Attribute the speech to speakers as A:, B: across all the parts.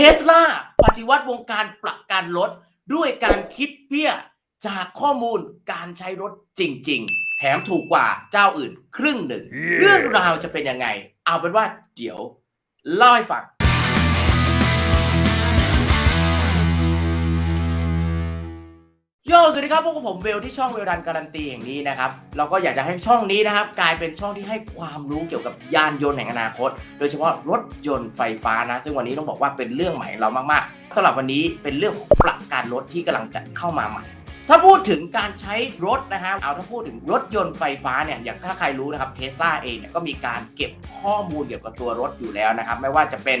A: เทสลาปฏิวัติวงการประกันรถ ด้วยการคิดเบี้ยจากข้อมูลการใช้รถจริง ๆ แถมถูกกว่าเจ้าอื่นครึ่งหนึ่ง เรื่องราวจะเป็นยังไง เอาเป็นว่าเดี๋ยวเล่าให้ฟัง โยสวัสดีครับพวกบผมเวลที่ช่องเวลดันการันตีแห่งนี้นะครับเราก็อยากจะให้ช่องนี้นะครับ กลายเป็นช่องที่ให้ความรู้เกี่ยวกับยานยนต์แห่งอนาคต โดยเฉพาะรถยนต์ไฟฟ้านะ ซึ่งวันนี้ต้องบอกว่าเป็นเรื่องใหม่เรามากๆสำหรับวันนี้เป็นเรื่องของประกันรถที่กำลังจะเข้ามาใหม่ถ้าพูดถึงการใช้รถนะครับเอาถ้าพูดถึงรถยนต์ไฟฟ้าเนี่ยอย่างถ้าใครรู้นะครับเทสลาเองเนี่ยก็มีการเก็บข้อมูลเกี่ยวกับตัวรถอยู่แล้วนะครับไม่ว่าจะเป็น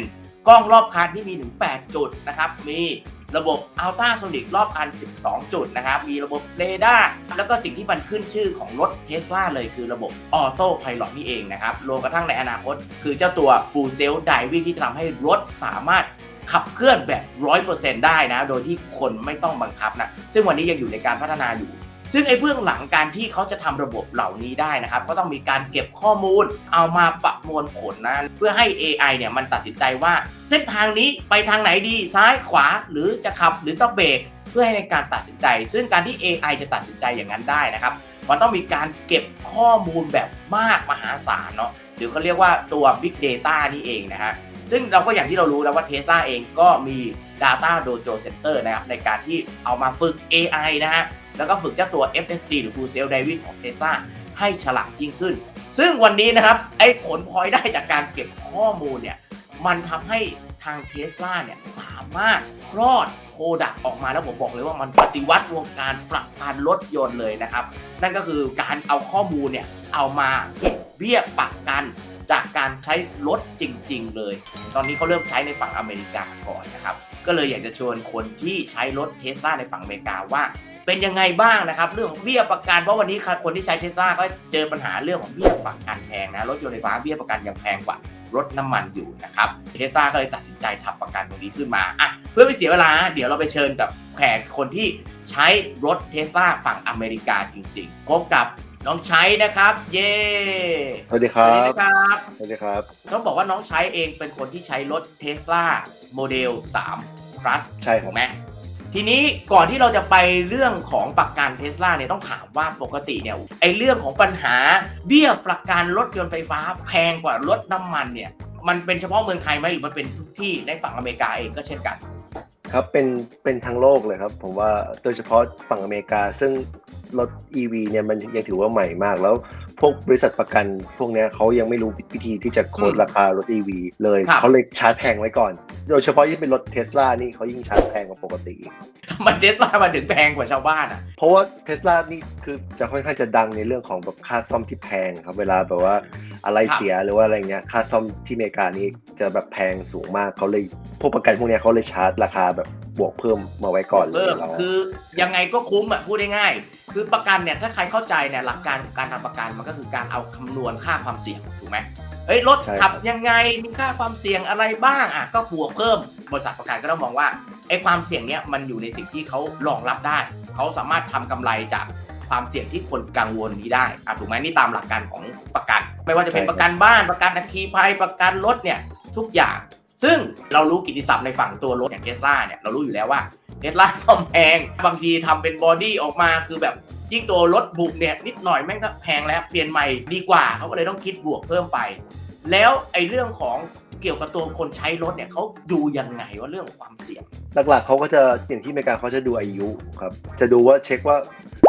A: กล้องรอบคันที่มีถึง 8 จุดนะครับมี ระบบอัลตราโซนิกรอบคัน 12 จุดนะครับ มีระบบเรดาร์ แล้วก็สิ่งที่มันขึ้นชื่อของรถเทสลาเลยคือระบบออโต้ไพลอตนี่เองนะครับรวมกระทั่งในอนาคต คือเจ้าตัวฟูลเซล l f d r i v ที่จะทำให้รถสามารถขับเคลื่อนแบบ 100%ได้นะ โดยที่คนไม่ต้องบังคับนะ ซึ่งวันนี้ยังอยู่ในการพัฒนาอยู่ ซึ่งไอ้เบื้องหลังการที่เขาจะทำระบบเหล่านี้ได้นะครับ ก็ต้องมีการเก็บข้อมูล เอามาประมวลผลนะเพื่อให้ AI เนี่ยมันตัดสินใจว่า เส้นทางนี้ไปทางไหนดีซ้ายขวาหรือจะขับหรือต้องเบรกเพื่อให้ในการตัดสินใจ ซึ่งการที่ AI จะตัดสินใจอย่างนั้นได้นะครับ มันต้องมีการเก็บข้อมูลแบบมากมหาศาลเนาะหรือเขาเรียกว่าตัว Big Data นี่เองนะฮะซึ่งเราก็อย่างที่เรารู้แล้วว่า Tesla เองก็มี Data Dojo Center นะครับในการที่เอามาฝึก AI นะฮะแล้วก็ฝึกเจ้าตัว FSD หรือ Full Self Driving ของ Tesla ให้ฉลาดยิ่งขึ้น ซึ่งวันนี้นะครับไอ้ผลพลอยได้จากการเก็บข้อมูลเนี่ยมันทำให้ทาง Tesla เนี่ยสามารถคลอดโปรดักต์ออกมาแล้วผมบอกเลยว่ามันปฏิวัติวงการประกันรถยนต์เลยนะครับ นั่นก็คือการเอาข้อมูลเนี่ยเอามาคิดเบี้ยประกัน จากการใช้รถจริง ๆ เลย ตอนนี้เขาเริ่มใช้ในฝั่งอเมริกาก่อนนะครับ ก็เลยอยากจะชวนคนที่ใช้รถเทสลาในฝั่งอเมริกาว่าเป็นยังไงบ้างนะครับ เรื่องของเบี้ยประกันเพราะวันนี้คนที่ใช้เทสลาก็เจอปัญหาเรื่องของเบี้ยประกันแพงนะรถยนต์ไฟฟ้าเบี้ยประกันยังแพงกว่ารถน้ำมันอยู่นะครับเทสลาก็เลยตัดสินใจทำประกันตรงนี้ขึ้นมาอะเพื่อไม่เสียเวลา เดี๋ยวเราไปเชิญกับแขกคนที่ใช้รถเทสลาฝั่งอเมริกาจริงๆ พบกับ น้องใช้นะครับ เย้
B: สวัสดีค
A: ส
B: รั
A: วัสดี
B: บ
A: นะครับ
B: สวัสดีครับ
A: ต้องบอกว่าน้องใช้เองเป็นคนที่ใช้รถ Tesla Model 3 Plus
B: ใช่ครั
A: ถู
B: บ
A: กไหมทีนี้ก่อนที่เราจะไปเรื่องของประกัน Tesla เนี่ยต้องถามว่าปกติเนี่ยไอเรื่องของปัญหาเบี้ยประกันรถยนต์ไฟฟ้าแพงกว่ารถน้ำมันเนี่ยมันเป็นเฉพาะเมืองไทยไหมหรือมันเป็นทุกที่ในฝั่งอเมริกาเองก็เช่นกัน
B: ครับ เป็น เป็นทั้งโลกเลยครับ ผมว่า โดยเฉพาะฝั่งอเมริกา ซึ่ง รถ EV เนี่ยมันยังถือว่าใหม่มาก แล้วพวกบริษัทประกัน พวกเนี้ยเขายังไม่รู้วิธีที่จะโค้ด
A: อืม
B: ราคารถ EV เลย
A: ครับ
B: เขาเลยชาร์จแพงไว้ก่อน โดยเฉพาะที่เป็นรถเทสลานี่เขายิ่งชาร์จแพงกว่าปกติอีก
A: ทำไมเทสลามันถึงแพงกว่าชาวบ้านอะ
B: เพราะว่าเทสลานี่คือจะค่อนข้างจะดังในเรื่องของแบบค่าซ่อมที่แพงครับเวลาแบบว่าอะไร
A: ครับ
B: เสียหรือว่าอะไรเงี้ยค่าซ่อมที่อเมริกานี่จะแบบแพงสูงมากเขาเลยพวกประกันพวกเนี้ยเขาเลยชาร์จราคาแบบ บวกเพิ่มมาไว้ก่อนเลย
A: เพิ่ม
B: แล้ว
A: คือยังไงก็คุ้มอะพูดง่ายๆคือประกันเนี่ยถ้าใครเข้าใจเนี่ยหลักการของการทำประกันมันก็คือการเอาคำนวณค่าความเสี่ยงถูกไหมเฮ้ยรถขับยังไงมีค่าความเสี่ยงอะไรบ้างอะก็บวกเพิ่มบริษัทประกันก็ต้องมองว่าไอ้ความเสี่ยงเนี้ยมันอยู่ในสิ่งที่เขารองรับได้เขาสามารถทำกำไรจากความเสี่ยงที่คนกังวลนี้ได้อะถูกไหมนี่ตามหลักการของประกัน ไม่ว่าจะเป็นประกันบ้านประกันอัคคีภัยประกันรถเนี่ยทุกอย่าง ซึ่งเรารู้กิติศัพท์ในฝั่งตัวรถอย่างเทสลาเนี่ยเรารู้อยู่แล้วว่าเทสลาซ่อมแพง บางทีทำเป็นบอดี้ออกมาคือแบบยิ่งตัวรถบุกเนี่ยนิดหน่อยแม่งก็แพงแล้วเปลี่ยนใหม่ดีกว่าเขาก็เลยต้องคิดบวกเพิ่มไป แล้วไอ้เรื่องของเกี่ยวกับตัวคนใช้รถเนี่ยเขาดูยังไงว่าเรื่องความเสี่ยง
B: หลักๆเขาก็จะอย่างที่อเมริกาเขาจะดูอายุครับ จะดูว่าเช็คว่า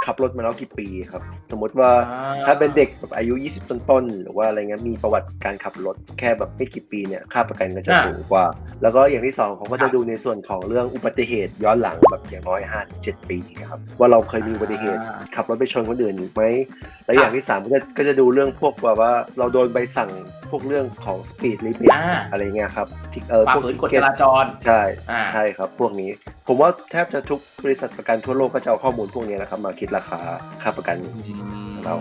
B: ขับรถมาแล้วกี่ปีครับ สมมติว่า
A: อ่า
B: ถ้าเป็นเด็กแบบอายุ 20 ต้นๆ หรือว่าอะไรเงี้ยมีประวัติการขับรถแค่แบบไม่กี่ปีเนี่ยค่าประกันก็จะ
A: อ่า
B: สูงกว่า แล้วก็อย่างที่สองเขาก็
A: ครั
B: จะ
A: บ
B: ดูในส่วนของเรื่องอุบัติเหตุย้อนหลังแบบอย่างน้อย5 7ปีครับว่าเราเคยมีอุบัติเหตุ
A: อ่า
B: ขับรถไปชนคนอื่นไหมและ
A: ครับ
B: อย่างที่สามก็จะก็จะดูเรื่องพวกแบบว่าเราโดนใบสั่งพวกเรื่องของ speed limit
A: อ่า
B: อะไรเงี้ยครับที่เออ
A: ฝ่า
B: พวก
A: ฝืนกฎ
B: ticket
A: จราจร
B: ใช่
A: อ่า
B: ใช่ครับพวกนี้ ผมว่าแทบจะทุกบริษัทประกันทั่วโลกก็จะเอาข้อมูลพวกนี้นะครับมาคิดราคาค่าประกันเรา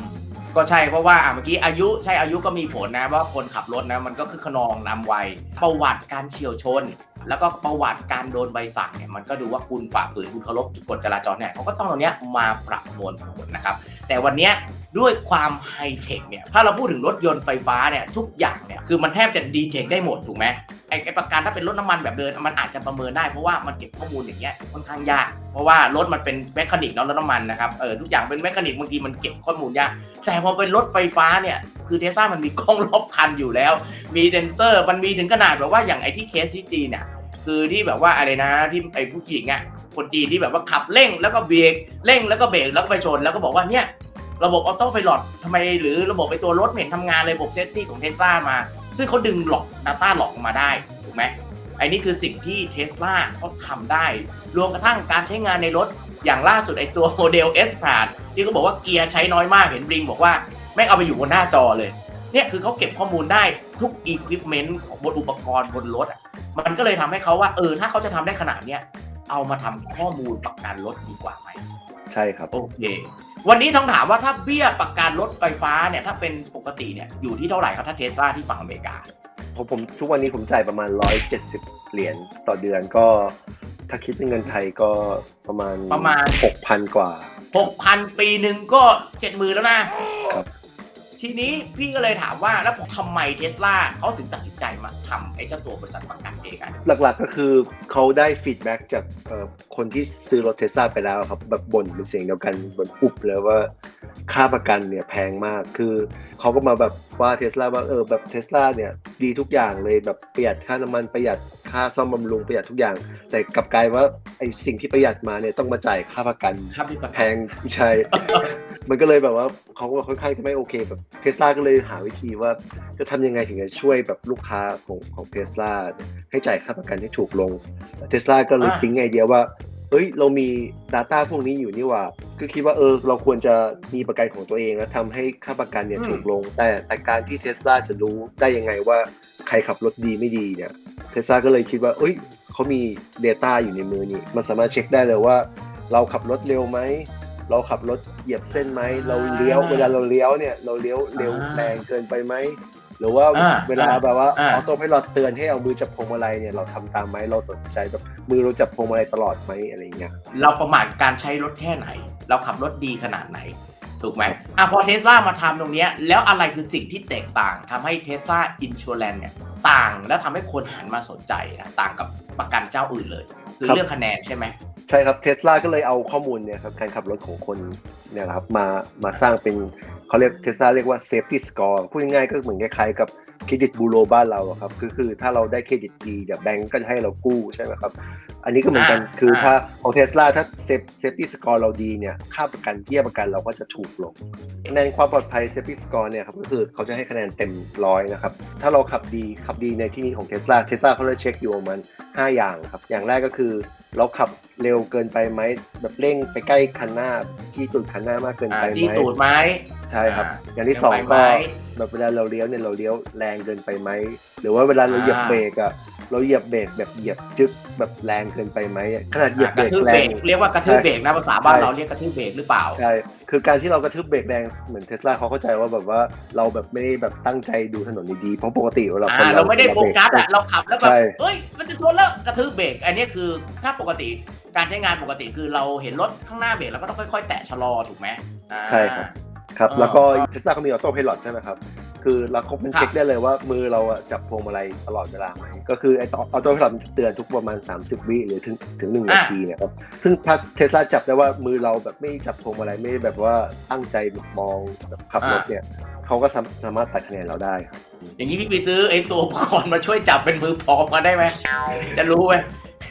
A: ก็ใช่เพราะว่าอะเมื่อกี้อายุใช่อายุก็มีผลนะว่าคนขับรถนะมันก็คือขนองนำวัยประวัติการเฉียวชน แล้วก็ประวัติการโดนใบสั่งเนี่ยมันก็ดูว่าคุณฝ่าฝืนคุณเคารพกฎจราจรเนี่ยเขาก็ต้องเอาเนี้ยมาประมวลผลนะครับ แต่วันเนี้ยด้วยความไฮเทคเนี่ยถ้าเราพูดถึงรถยนต์ไฟฟ้าเนี่ยทุกอย่างเนี่ยคือมันแทบจะดีเทคได้หมดถูกไหม ไอ้ไอประกันถ้าเป็นรถน้ำมันแบบเดินมันอาจจะประเมินได้เพราะว่ามันเก็บข้อมูลอย่างเงี้ยค่อนข้างยากเพราะว่ารถมันเป็นแมคานิกเนาะรถน้ำมันนะครับเออทุกอย่างเป็นแมคานิกบางทีมันเก็บข้อมูลยากแต่พอเป็นรถไฟฟ้าเนี่ยคือเทสลามันมีกล้องรอบคันอยู่แล้ว มีเซนเซอร์มันมีถึงขนาดแบบว่าอย่างไอ้ที่เคสที่จีนเนี่ยคือที่แบบว่าอะไรนะที่ไอ้ผู้หญิงอะคนจีนที่แบบว่าขับเร่งแล้วก็เบรกเร่งแล้วก็เบรกแล้วก็ไปชนแล้วก็บอกว่าเนี่ยระบบออโต้ไพลอตทำไมหรือระบบไอตัวรถเหม็นทำงานเลยระบบเซฟตี้ของเทสลามา ซึ่งเขาดึงหลอก Data หลอกมาได้ ถูกไหมไอ้นี่คือสิ่งที่เทสลาเขาทำได้ รวมกระทั่งการใช้งานในรถอย่างล่าสุดไอตัวโมเดล S ผ่านที่เขาบอกว่าเกียร์ใช้น้อยมากเห็นบลิงบอกว่าแม่งเอาไปอยู่บนหน้าจอเลย เนี่ยคือเขาเก็บข้อมูลได้ทุกอีควิปเมนต์ของบนอุปกรณ์บนรถอะมันก็เลยทำให้เขาว่าเออถ้าเขาจะทำได้ขนาดเนี้ยเอามาทำข้อมูลประกันรถดีกว่าไหม
B: ใช่ครับ
A: โอเค วันนี้ต้องถามว่าถ้าเบี้ยประกันรถไฟฟ้าเนี่ยถ้าเป็นปกติเนี่ยอยู่ที่เท่าไหร่ครับถ้าเทสลาที่ฝั่งอเมริกา
B: ผมผมทุกวันนี้ผมจ่ายประมาณ 170 เหรียญต่อเดือนก็ ถ้าคิดเป็นเงินไทยก็ประมาณ
A: ประมาณ
B: 6,000 กว่า
A: 6,000 ปีหนึ่งก็เจ็ดหมื่นแล้วนะ
B: ครับ
A: ทีนี้พี่ก็เลยถามว่าแล้วทำไมเทสลาเขาถึงตัดสินใจมาทำไอ้เจ้าตัวบริษัทประกันเองอะ
B: หลักๆก็คือเขาได้ฟีดแบ็กจากเอ่อคนที่ซื้อรถเทสลาไปแล้วครับแบบบ่นเป็นเสียงเดียวกันบ่นอุบเลยว่าค่าประกันเนี่ยแพงมากคือเขาก็มาแบบว่าเทสลาว่าเออแบบเทสลาเนี่ยดีทุกอย่างเลยแบบประหยัดค่าน้ำมันประหยัด ค่าซ่อมบำรุงประหยัดทุกอย่าง แต่กลับกลายว่าไอสิ่งที่ประหยัดมาเนี่ยต้องมาจ่ายค่าประกัน
A: ครับพี่ประ
B: แพ
A: กัน
B: งใช่ มันก็เลยแบบว่าเขาก็ค่อนข้างจะไม่โอเคแบบเทสลาก็เลยหาวิธีว่าจะทำยังไงถึงจะช่วยแบบลูกค้าของของเทสลาให้จ่ายค่าประกันให้ถูกลงเทสลาก็เลย
A: อ่า
B: ปิ๊งไอเดียว่า เอ้ยเรามี Data พวกนี้อยู่นี่หว่าก็คิดว่าเออเราควรจะมีประกันของตัวเองแล้วทำให้ค่าประกันเนี่ยถูกลง แต่แต่การที่เทสลาจะรู้ได้ยังไงว่าใครขับรถดีไม่ดีเนี่ย เทสลาก็เลยคิดว่าเอ้ยเขามี Data อยู่ในมือนี่ มันสามารถเช็คได้เลยว่า เราขับรถเร็วไหม เราขับรถเหยียบเส้นไหม เราเลี้ยว เวลาเราเลี้ยวเนี่ย เราเลี้ยวเร็วแรงเกินไปไหม หรือว่า
A: อ่า
B: เวลาแบบว่าอ
A: อ่า
B: อโต้ให้เราเตือนให้เอามือจับพวงมาลัยเนี่ย เราทำตามไหม เราสนใจแบบมือเราจับพวงมาลัยตลอดไหมอะไรอย่างเงี้ย
A: เราประมาทการใช้รถแค่ไหน เราขับรถดีขนาดไหน ถูกไหมอะพอเทสลามาทำตรงเนี้ยแล้วอะไรคือสิ่งที่แตกต่างทำให้เทสลาอินชัวแลนเนี่ยต่างแล้วทำให้คนหันมาสนใจนะต่างกับประกันเจ้าอื่นเลย คือ
B: ครับ
A: เรื่องคะแนนใช่ไหม
B: ใช่ครับเทสลาก็เลยเอาข้อมูลเนี่ยครับการขับรถของคนเนี่ยนะครับมามาสร้างเป็นเขาเรียกเทสลาเรียกว่า safety score พูดง่ายๆก็เหมือนคล้ายๆกับเครดิตบูโรบ้านเราอะครับคือคือถ้าเราได้เครดิตดีเดี๋ยวแบงก์ก็จะให้เรากู้ใช่ไหมครับ อันนี้ก็เหมือนกัน
A: อ่า
B: คือ
A: อ่า
B: ถ้าของเทสลาถ้าเซฟเซฟตี้สกอร์เราดีเนี่ยค่าประกันเบี้ยประกันเราก็จะถูกลงคะแนนความปลอดภัยเซฟตี้สกอร์เนี่ยครับก็คือเขาจะให้คะแนนเต็มร้อยนะครับถ้าเราขับดีขับดีในที่นี้ของเทสลาเทสลาเขาจะเช็คอยู่ประมาณ5อย่างครับอย่างแรกก็คือเราขับเร็วเกินไปไหมแบบเร่งไปใกล้คันหน้าจี้ตูดคันหน้ามากเกิน
A: อ่า
B: ไป
A: จี้
B: ไหม
A: ตูดไหม
B: ใช่ครับ
A: อ่า
B: อย่างที่สอง
A: เร็ว
B: ก็
A: ไปไหม
B: แบบเวลาเราเลี้ยวเนี่ยเราเลี้ยวแรงเกินไปไหมหรือว่าเวลาเราเหยียบ
A: อ่า
B: เบรกอะ เราเหยียบเบรกแบบเหยียบจึ๊กแบบแรงเกินไปไหมขนาดเหยียบ
A: ก
B: เบร
A: ระ
B: ก
A: ทืบ
B: แร
A: เบรงกเรียกว่ากระทืบเบรกนะภาษาบ้าน
B: ใช่
A: เราเรียกกระทืบเบรกหรือเปล่า
B: ใช่คือการที่เรากระทืบเบรกแรงเหมือนเทสลาเขาเข้าใจว่าแบบว่าเราแบบไม่ได้แบบตั้งใจดูถนนดีๆเพราะปกติเวลาคน
A: อ่าเราไม่ได้โฟกัสอะเราขับแล้วแบบ
B: ใช่
A: เอ้ยมันจะชนแล้วกระทืบเบรกอันนี้คือถ้าปกติการใช้งานปกติคือเราเห็นรถข้างหน้าเบรกเราก็ต้องค่อยๆ แตะชะลอถูกไหมอ่า
B: ใช่ครับ ครับ
A: อ่า
B: แล้วก็เทสลาเขามีออโต้พ i l o t ใช่ไหมครับคือเราเขาเป็น
A: ครับ
B: เช็คได้เลยว่ามือเราอะจับพวงมาลัยตลอดเวลาไหมก็คือไอออโต้พ i l o t มันจะเตือนทุกประมาณ 30 วิหรือถึงถึง1นาทีเนี่ยครับซึ่งถ้าเทสลาจับได้ว่ามือเราแบบไม่จับพวงมาลัยไม่ได้แบบว่าตั้งใจแบบมองแบบขับรถเนี่ยเขาก็สามสามารถตัดคะแนนเราได้ครับ
A: อย่างนี้พี่ไปซื้อไอ้ตัวอุปกรณ์มาช่วยจับเป็นมือพองมาได้ไหมจะรู้ไหม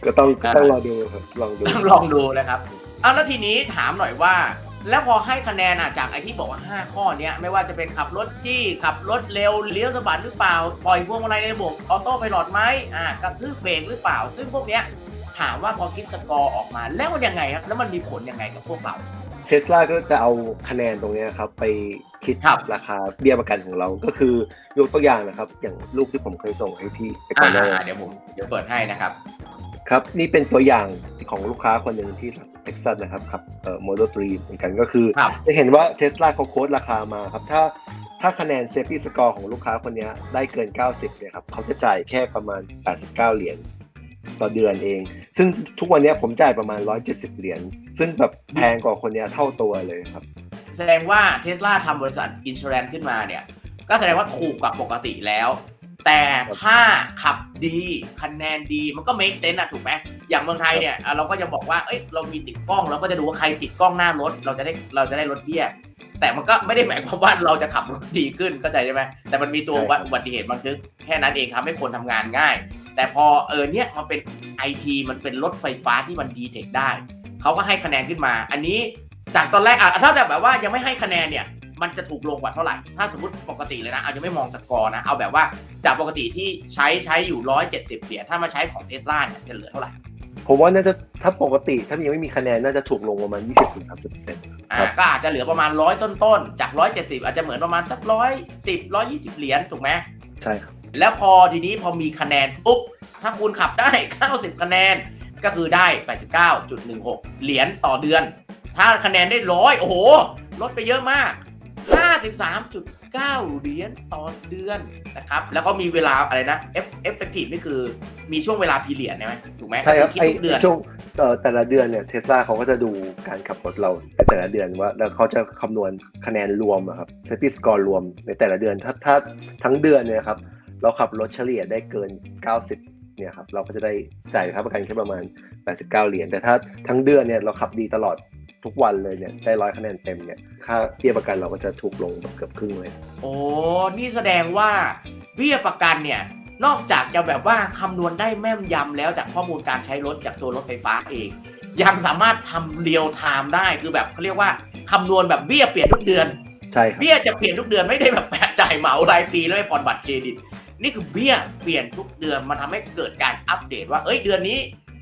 B: ก็ต้อง
A: อ่า
B: ต้องรอดูครับลองดู
A: ต้องลองดูนะครับเอาแล้วทีนี้ถามหน่อยว่า แล้วพอให้คะแนนอะจากไอ้ที่บอกว่า 5 ข้อเนี้ยไม่ว่าจะเป็นขับรถจี้ ขับรถเร็วเลี้ยวสะบัดหรือเปล่า ปล่อยพวงมาลัยในระบบออโต้ไพลอตไหมอ่ากระทืบเบรกหรือเปล่า ซึ่งพวกเนี้ยถามว่าพอคิดสกอร์ออกมาแล้วมันยังไงครับ แล้วมันมีผลยังไงกับพวกเรา
B: เทสลาก็จะเอาคะแนนตรงเนี้ยครับ ไปคิด
A: ครับ
B: ราคาเบี้ยประกันของเราก็คือยกตัวอย่างนะครับ อย่างลูกที่ผมเคยส่งให้พี่ไปก่อนหน้านี้
A: อ่าเดี๋ยวผมเดี๋ยวเปิดให้นะครับ
B: ครับ นี่เป็นตัวอย่างของลูกค้าคนหนึ่งที่ เท็กซัสนะครับขับเอ่อ Model 3เหมือนกันก็คือ
A: ครับ
B: จะเห็นว่าเทสลาเขาโค้ดราคามาครับ ถ้าถ้าคะแนน Safety Score ของลูกค้าคนเนี้ยได้เกิน 90เนี่ยครับเขาจะจ่ายแค่ประมาณ 89 เหรียญต่อเดือนเอง ซึ่งทุกวันเนี้ยผมจ่ายประมาณ 170 เหรียญซึ่งแบบแพงกว่าคนเนี้ยเท่าตัวเลยครับ
A: แสดงว่าเทสลาทำบริษัทอินช r แ n นขึ้นมาเนี่ย ก็แสดงว่าถูกกว่าปกติแล้ว แต่ถ้าขับ ดีคะแนนดีมันก็ make sense อะถูกไหมอย่างเมืองไทยเนี่ยอะเราก็จะบอกว่าเอ้ยเรามีติดกล้องเราก็จะดูว่าใครติดกล้องหน้ารถเราจะได้เราจะได้ลดเบี้ย แต่มันก็ไม่ได้หมายความว่าเราจะขับรถดีขึ้นเข้าใจใช่ไหมแต่มันมีตัว
B: ใช่ครับ
A: อุบัติเหตุบันทึกแค่นั้นเองทำให้คนทำงานง่าย แต่พอเออเนี่ยมันเป็นไอทีมันเป็นรถไฟฟ้าที่มันดีเทคได้เขาก็ให้คะแนนขึ้นมา อันนี้จากตอนแรกอะถ้าแบบว่ายังไม่ให้คะแนนเนี่ย มันจะถูกลงกว่าเท่าไหร่ ถ้าสมมติปกติเลยนะ เอาจะไม่มองสกอร์นะ เอาแบบว่าจากปกติที่ใช้ใช้อยู่ 170 เหรียญ ถ้ามาใช้ของเทสลาเนี่ยจะเหลือเท่าไหร่
B: ผมว่าน่าจะถ้าปกติถ้ายังไม่มีคะแนนน่าจะถูกลงประมาณ 20-30%
A: อ่า
B: ครับ
A: ก็อาจจะเหลือประมาณร้อยต้นๆ จาก 170 อาจจะเหมือนประมาณสักร้อยสิบร้อยยี่สิบเหรียญถูกไหม
B: ใช่ครับ
A: แล้วพอทีนี้พอมีคะแนนปุ๊บ ถ้าคุณขับได้ 90 คะแนน ก็คือได้ 89.16 เหรียญต่อเดือน ถ้าคะแนนได้ร้อยโอ้โห ลดไปเยอะมาก 53.9 เหรียญต่อเดือนนะครับ แล้วก็มีเวลาอะไรนะ F effective นี่คือมีช่วงเวลาพีเรียดใช่ไหมถูกไหม
B: ใช่ครับ
A: ก็อคิด
B: ไอ้
A: ทุกเดือน
B: ช่วงเอ่อแต่ละเดือนเนี่ยเทสลาเขาก็จะดูการขับรถเราในแต่ละเดือนว่าแล้วเขาจะคำนวณคะแนนรวมอะครับเซฟตี้สกอร์รวมในแต่ละเดือนถ้าถ้าทั้งเดือนเนี่ยครับเราขับรถเฉลี่ยได้เกิน 90เนี่ยครับเราก็จะได้จ่ายค่าประกันแค่ประมาณ 89 เหรียญแต่ถ้าทั้งเดือนเนี่ยเราขับดีตลอด ทุกวันเลยเนี่ยได้ร้อยคะแนนเต็มเนี่ยค่าเบี้ยประกันเราก็จะถูกลงแบบเกือบครึ่งเลย
A: โอ้นี่แสดงว่าเบี้ยประกันเนี่ยนอกจากจะแบบว่าคำนวณได้แม่นยำแล้วจากข้อมูลการใช้รถจากตัวรถไฟฟ้าเอง ยังสามารถทำเรียลไทม์ได้คือแบบเขาเรียกว่าคำนวณแบบเบี้ยเปลี่ยนทุกเดือน
B: ใช่ครับ
A: เบี้ยจะเปลี่ยนทุกเดือนไม่ได้แบบแปะจ่ายเหมารายปีแล้วไม่ผ่อนบัตรเครดิต นี่คือเบี้ยเปลี่ยนทุกเดือนมันทำให้เกิดการอัปเดตว่าเอ้ยเดือนนี้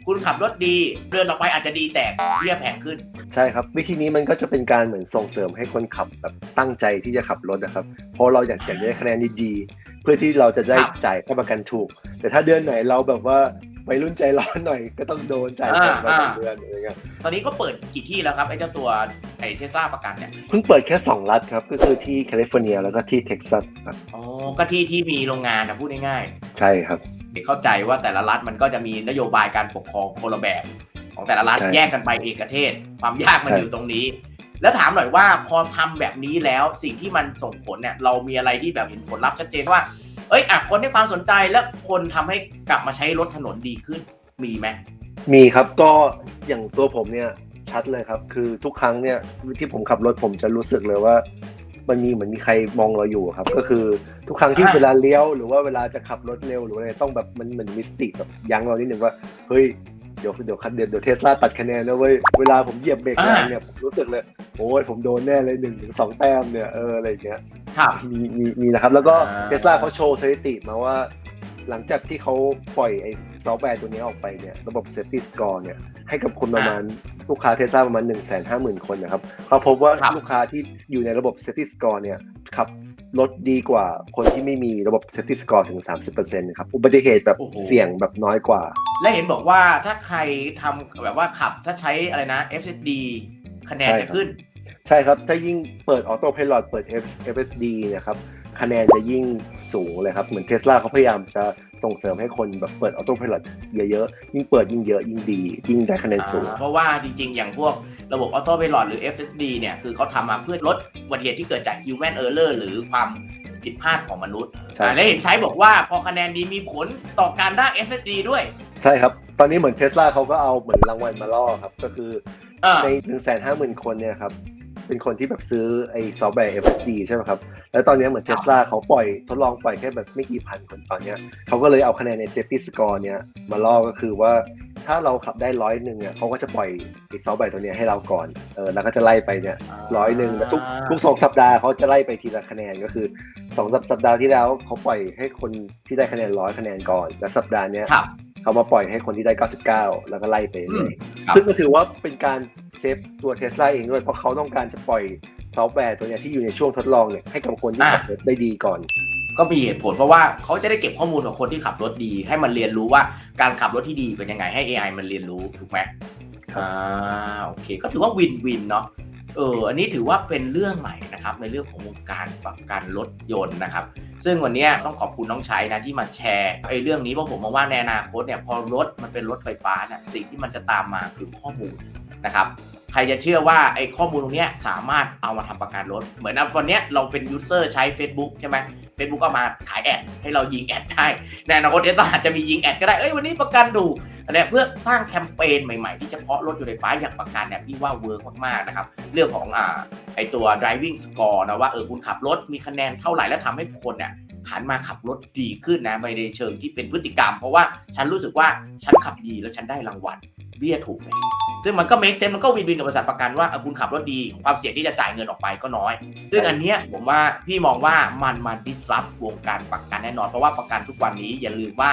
A: คุณขับรถดี เดือนต่อไปอาจจะดีแต่เบี้ยแพงขึ้น
B: ใช่ครับ วิธีนี้มันก็จะเป็นการเหมือนส่งเสริมให้คนขับแบบตั้งใจที่จะขับรถนะครับ เพราะเราอยากอยากได้คะแนนดีๆเพื่อที่เราจะได้
A: ครับ
B: จ่ายค่าประกันถูก แต่ถ้าเดือนไหนเราแบบว่าไปรุ่นใจร้อนหน่อย ก็ต้องโดนจ่ายแพงไป
A: อ่า
B: ต่อเดือนอะไรเงี้ย
A: ตอนนี้ก็เปิดกี่ที่แล้วครับไอ้เจ้าตัวไอ้เทสลาประกันเนี่ย
B: เพิ่งเปิดแค่ 2 รัฐครับ ก็คือที่แคลิฟอร์เนียแล้วก็ที่เท็กซัสครับ
A: อ๋อก็ที่ที่มีโรงงานนะพูดง่ายๆ
B: ใช่ครับ
A: เข้าใจว่าแต่ละรัฐมันก็จะมีนโยบายการปกครองคนละแบบ ของแต่ละรัฐ
B: ใช่
A: แยกกันไปเอกเทศ ความยากมัน
B: ใช่
A: อยู่ตรงนี้ แล้วถามหน่อยว่าพอทำแบบนี้แล้วสิ่งที่มันส่งผลเนี่ยเรามีอะไรที่แบบเห็นผลลัพธ์ชัดเจนว่า เอ้ยอะคนให้ความสนใจแล้วคนทำให้กลับมาใช้รถถนนดีขึ้นมีไหม
B: มีครับก็อย่างตัวผมเนี่ยชัดเลยครับ คือทุกครั้งเนี่ยที่ผมขับรถผมจะรู้สึกเลยว่า มันมีเหมือนมีใครมองเราอยู่ครับ ก็คือทุกครั้งที่
A: อ่า
B: เวลาเลี้ยวหรือว่าเวลาจะขับรถเร็วหรืออะไรต้องแบบมันเหมือนมิสติกแบบยั้งเรานิดนึงว่าเฮ้ยเดี๋ยวเดี๋ยวคันเดี๋ยวเดี๋ยวเทสลาตัดคะแนนนะเว้ยเวลาผมเหยียบเบรกแรงเนี่ยผมรู้สึกเลยโอ้ยผมโดนแน่เลยหนึ่งถึงสองแต้มเนี่ยเอออะไรอย่างเงี้ย
A: ครับ
B: มีมีมีนะครับ แล้วก็
A: อ่า
B: เทสลาเขาโชว์สถิติมาว่า หลังจากที่เขาปล่อยไอ้ซอฟต์แวร์ตัวนี้ออกไปเนี่ยระบบ Safety Score เนี่ยให้กับคนประมาณลูกค้าเทสลาประมาณ 1 5 0 0 0 0 คนนะครับเขาพบว่า
A: ครับ
B: ลูกค้าที่อยู่ในระบบ Safety Score เนี่ยขับรถดีกว่าคนที่ไม่มีระบบ Safety Score ถึง 30%นะครับอุบัติเหตุแบบ
A: โอ้โห
B: เสี่ยงแบบน้อยกว่า
A: และเห็นบอกว่าถ้าใครทำแบบว่าขับถ้าใช้อะไรนะ FSD คะแนน
B: ใช่
A: จะ
B: ครับ
A: ขึ้น
B: ใช่ครับ ถ้ายิ่งเปิด Auto Pilot เปิด F- FSD เนะครับคะแนนจะยิ่ง สูงเลยครับเหมือนเทสลาเขาพยายามจะส่งเสริมให้คนแบบเปิด Auto Pilot เยอะๆยิ่งเปิดยิ่งเยอะยิ่งดียิ่งได้คะแนนสูง
A: อ่าเพราะว่าจริงๆ อย่างพวกระบบออโต้ i l o t หรือ FSD เนี่ยคือเขาทำมาเพื่อลดอุบัติเหตุที่เกิดจาก human error หรือความผิดพลาดของมนุษย์
B: ใช่
A: อ่าและเห็นใช้บอกว่าพอคะแนนดีมีผลต่อการได้ FSD ด้วย
B: ใช่ครับ ตอนนี้เหมือนเทสลาเขาก็เอาเหมือนรางวัลมาล่อครับก็คือ
A: อ่า
B: ใน1 5 0 0 0 0คนเนี่ยครับเป็นคนที่แบบซื้อไอ้ซอฟต์แวร์ FSD ใช่ไหมครับ แล้วตอนนี้เหมือนเทสลาเขาปล่อยทดลองปล่อยแค่แบบไม่กี่พันคนตอนเนี้ยเขาก็เลยเอาคะแนนใน Safety Score เนี่ยมาล่อก็คือว่าถ้าเราขับได้ร้อยหนึ่งเนี่ยเขาก็จะปล่อยไอ้ซอฟต์แวร์ตัวเนี้ยให้เราก่อนเออแล้วก็จะไล่ไปเนี่ยร้อยหนึ่งแล้วทุกทุกสองสัปดาห์เขาจะไล่ไปทีละคะแนนก็คือสองสัปดาห์ที่แล้วเขาปล่อยให้คนที่ได้คะแนนร้อยคะแนนก่อน และสัปดาห์เนี้ย
A: ครับ
B: เขามาปล่อยให้คนที่ได้ 99 แล้วก็ไล่ไปเรื่อย
A: ครับ
B: ซึ่งก็ถือว่าเป็นการเซฟตัวเทสลาเองด้วยเพราะเขาต้องการจะปล่อย ซอฟต์แวร์ตัวเนี้ยที่อยู่ในช่วงทดลองเนี่ยให้กับคนที่
A: อ่า
B: ขับรถได้ดีก่อน
A: ก็มีเหตุผลเพราะว่าเขาจะได้เก็บข้อมูลของคนที่ขับรถดี ให้มันเรียนรู้ว่าการขับรถที่ดีเป็นยังไงให้ AI มันเรียนรู้ถูกไหม
B: ครับ
A: อ่าโอเค ก็ถือว่าวินวินเนาะเอออันนี้ถือว่าเป็นเรื่องใหม่นะครับ ในเรื่องของวงการประกันรถยนต์นะครับ ซึ่งวันเนี้ยต้องขอบคุณน้องชัยนะที่มาแชร์ไอ้เรื่องนี้เพราะผมมองว่าในอนาคตเนี่ยพอรถมันเป็นรถไฟฟ้าเนี่ยสิ่งที่มันจะตามมาคือข้อมูล นะครับใครจะเชื่อว่าไอ้ข้อมูลตรงนี้สามารถเอามาทำประกันรถ เหมือนวันเนี้ยเราเป็นยูเซอร์ใช้ Facebook ใช่ไหม Facebook ก็มาขายแอดให้เรายิงแอดได้ในอนาคตเดี๋ยวอาจจะมียิงแอดก็ได้ เอ้ยวันนี้ประกันถูกอันเนี้เพื่อสร้างแคมเปญใหม่ๆ ที่เฉพาะรถยนต์ไฟฟ้าอย่างประกันเนี่ยพี่ว่าเวิร์กมากๆนะครับ เรื่องของอ่าไอตัว driving score นะว่าเออคุณขับรถมีคะแนนเท่าไหร่แล้วทำให้คนเนี่ย หันมาขับรถดีขึ้นนะไม่ได้เชิงที่เป็นพฤติกรรม เพราะว่าฉันรู้สึกว่าฉันขับดีแล้วฉันได้รางวัลเบี้ยถูกไหมซึ่งมันก็เมคเซนมันก็วินวินกับบริษัทประกันว่าเออคุณขับรถดีความเสี่ยงที่จะจ่ายเงินออกไปก็น้อย ซึ่งอันเนี้ยผมว่าพี่มองว่ามันมา disrupt วงการประกันแน่นอน เพราะว่าประกันทุกวันนี้อย่าลืมว่า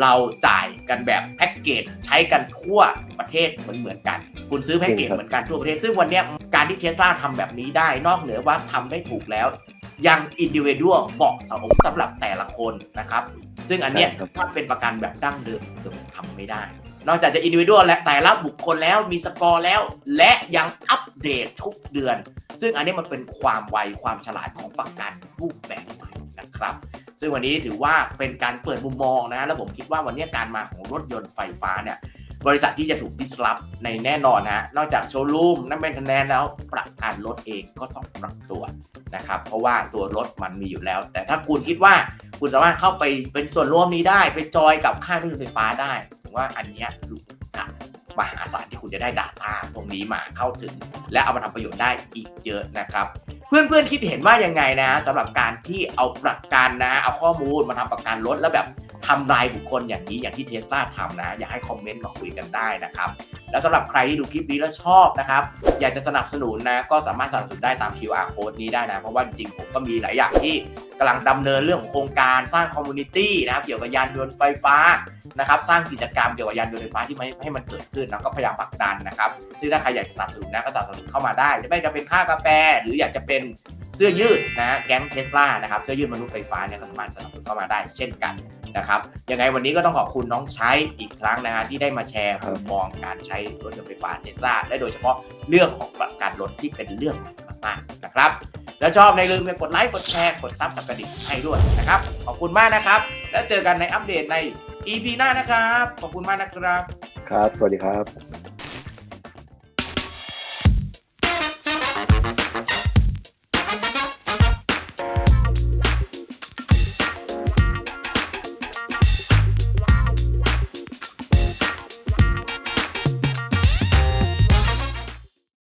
A: เราจ่ายกันแบบแพ็กเกจใช้กันทั่วประเทศเหมือนเหมือนๆกัน คุณซื้อแพ็กเกจ
B: จริงครับ
A: เหมือนกันทั่วประเทศ ซึ่งวันเนี้ยการที่เทสลาทำแบบนี้ได้นอกเหนือว่าทำได้ถูกแล้ว ยังอินดิว d ด a l เหมาะสมสำหรับแต่ละคนนะครับ ซึ่งอันเนี้ย
B: ใช่ครับ
A: ถ้าเป็นประกันแบบดั้งเดิมเดิมทำไม่ได้ นอกจากจะอินดิว d ด a l และแต่ละบุคคลแล้วมีสกอร์แล้ว และยังอัปเดตทุกเดือน ซึ่งอันนี้มันเป็นความไวความฉลาดของประกันรูปแบบใหม่ นะครับ ซึ่งวันนี้ถือว่าเป็นการเปิดมุมมองนะแล้วผมคิดว่าวันนี้การมาของรถยนต์ไฟฟ้าเนี่ยบริษัทที่จะถูก disrupt ในแน่นอนนะนอกจากโชว์รูมนั่นเป็นคะแนนแล้วประกันรถเองก็ต้องปรับตัวนะครับ เพราะว่าตัวรถมันมีอยู่แล้ว แต่ถ้าคุณคิดว่าคุณสามารถเข้าไปเป็นส่วนร่วมนี้ได้ ไปจอยกับค่ายรถยนต์ไฟฟ้าได้ผมว่าอันนี้คือโอกาสมหาศาลที่คุณจะได้ Data ตรงนี้มาเข้าถึง และเอามาทำประโยชน์ได้อีกเยอะนะครับ เพื่อนๆคิดเห็นว่ายังไงนะสำหรับการที่เอาประกันนะ เอาข้อมูลมาทำประกันรถแล้วแบบ ทำรายบุคคลอย่างนี้อย่างที่เทสลาทำนะ อยากให้คอมเมนต์มาคุยกันได้นะครับ แล้วสำหรับใครที่ดูคลิปนี้แล้วชอบนะครับ อยากจะสนับสนุนนะ ก็สามารถสนับสนุนได้ตาม QR code นี้ได้นะ เพราะว่าจริงๆผมก็มีหลายอย่างที่กำลังดำเนินเรื่องของโครงการสร้างคอมมูนิตี้นะครับเกี่ยวกับยานยนต์ไฟฟ้านะครับสร้างกิจกรรมเกี่ยวกับยานยนต์ไฟฟ้าที่ไม่ให้มันเกิดขึ้นแล้วก็พยายามผลักดันนะครับซึ่งถ้าใครอยากจะสนับสนุนนะก็สนับสนุนเข้ามาได้ไม่ว่าจะเป็นค่ากาแฟ หรืออยากจะเป็น เสื้อยืดนะแก๊งเทสลานะครับเสื้อยืดมนุษย์ไฟฟ้าเนี่ยก็สามารถสนับสนุนเข้ามาได้เช่นกันนะครับยังไงวันนี้ก็ต้องขอบคุณน้องใช้อีกครั้งนะฮะที่ได้มาแชร์มุมมองการใช้รถยนต์ไฟฟ้าเทสลาและโดยเฉพาะเรื่องของประกันรถที่เป็นเรื่องใหม่มากๆนะครับ แล้วชอบในลืมกดไลค์กดแชร์กดซับกับกระดิ่งให้ด้วยนะครับ ขอบคุณมากนะครับ แล้วเจอกันในอัปเดตใน EP หน้านะครับ ขอบคุณมากนะครับ
B: ครับ สวัสดีครับ